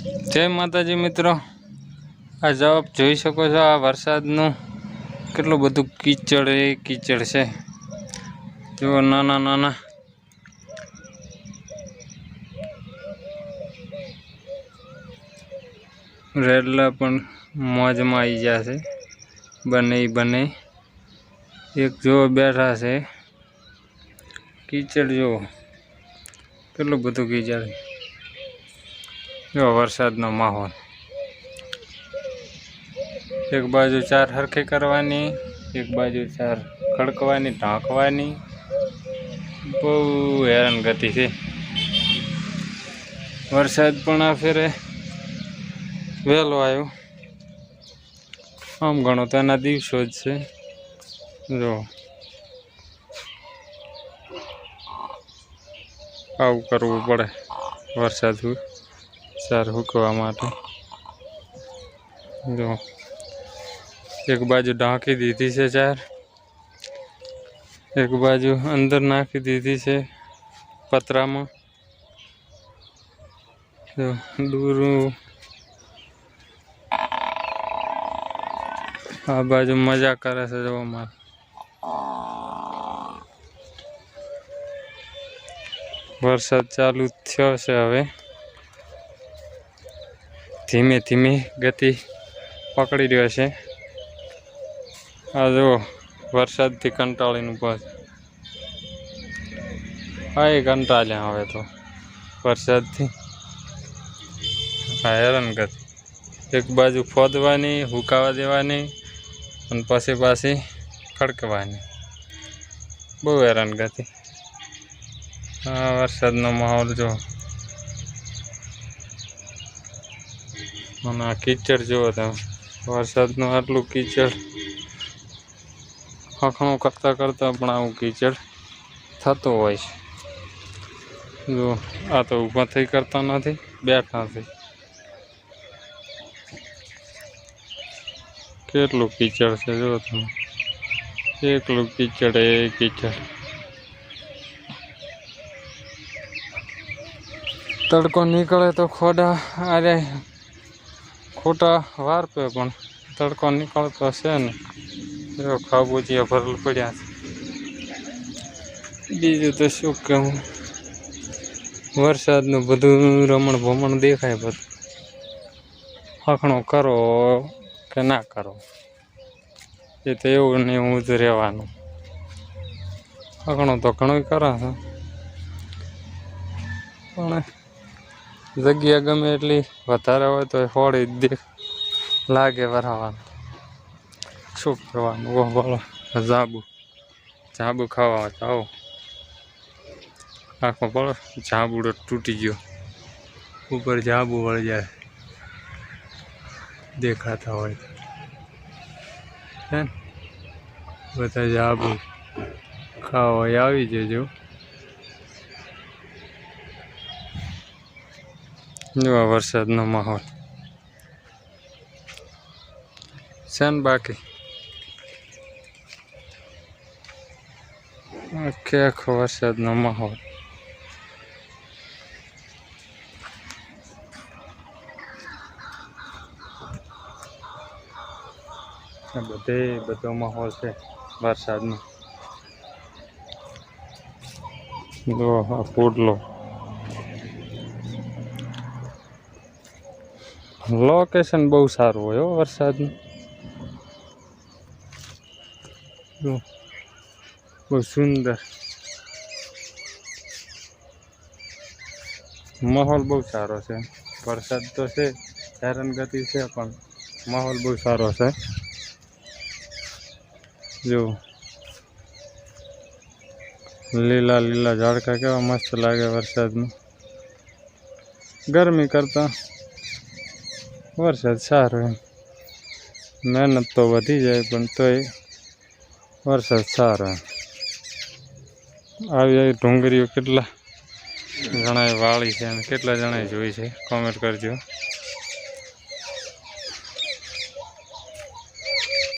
જય માતાજી મિત્રો. આ જવાબ જોઈ શકો છો, આ વરસાદનું કેટલું બધું કીચડ એ કીચડ છે. જુઓ, નાના નાના. રેડલા પણ મોજમાં આવી જાય છે. બને બને. એક જુઓ, બેઠા છે. કીચડ જુઓ. કેટલું બધું કીચડ. જો વરસાદનો માહોલ. એક બાજુ ચાર હરખી કરવાની, એક બાજુ ચાર ખડકવાની ઢાંકવાની. બહુ હેરાન ગતિ છે. વરસાદ પણ આ ફેરે વહેલો આવ્યો. આમ ઘણો તો એના દિવસો જ છે. જો. આવું કરવું પડે વરસાદ ચાર હુકવા માટે. જો, એક બાજુ ઢાંકી દીધી છે ચાર, એક બાજુ અંદર નાખી દીધી છે પતરામાં. જો, દૂર આ બાજુ મજા કરે છે જો અમારે વરસાદ ચાલુ થયો છે હવે. ધીમે ધીમે ગતિ પકડી રહ્યો છે. આ જો વરસાદથી કંટાળીને ઊભા છે. હા, એ કંટાળ્યા હવે તો, વરસાદથી. હા, હેરાન ગતિ એક બાજુ ખોદવાની હુકાવા દેવાની, અને પછી પાછી ખડકવાની. બહુ હેરાન ગતિ આ વરસાદનો માહોલ જો અને આ કીચડ જુઓ તમે. વરસાદનું આટલું કીચડ. હખણું કરતાં કરતાં પણ આવું કીચડ થતું હોય છે. જો આ તો ઊભા થઈ કરતા નથી, બેઠા થઈ કેટલું કીચડ છે જો તમે. એકલું કીચડ, એ કીચડ. તડકો નીકળે તો ખોડા, અરે ખોટા વારપે પણ તડકો નીકળતો છે ને. જો ખાબુજિયા ભરેલ પડ્યા છે. બીજું તો શું કહું? વરસાદનું બધું રમણ ભમણ દેખાય બધું હખણો કરો કે ના કરો? એ તો એવું ને એવું જ રહેવાનું. હખણો તો ઘણો કરે છે. પણ જગ્યા ગમે એટલી વધારે હોય તો હોળી દેખ. લાગે વરાવાનું શું કરવાનું? ઓહ, બોલો. જાબુ. જાબુ ખાવા આવો. આખો પડો. જાબુડો તૂટી ગયો. ઉપર જાબુ વળી જાય. દેખાતા હોય. તો. બધા જાબુ ખાવા હોય, આવી જજો. જો આ વરસાદનો માહોલ. સન બાકી. આખે આખો વરસાદનો માહોલ. બધે બધો માહોલ છે વરસાદનો. જો આ લોકેશન બહુ સારું હોય હો વરસાદનું. જો, બહુ સુંદર. માહોલ બહુ સારો છે. વરસાદ તો છે હેરાનગતિ છે, પણ માહોલ બહુ સારો છે. જો. લીલા લીલા ઝાડકા કેવા મસ્ત લાગે વરસાદમાં ગરમી કરતાં વરસાદ સારો એમ. મહેનત તો વધી જાય પણ તોય વરસાદ સારો એમ. આવી આવી ઢુંગરીઓ કેટલા જણાએ વાળી છે અને કેટલા જણાએ જોઈ છે? કોમેન્ટ કરજો.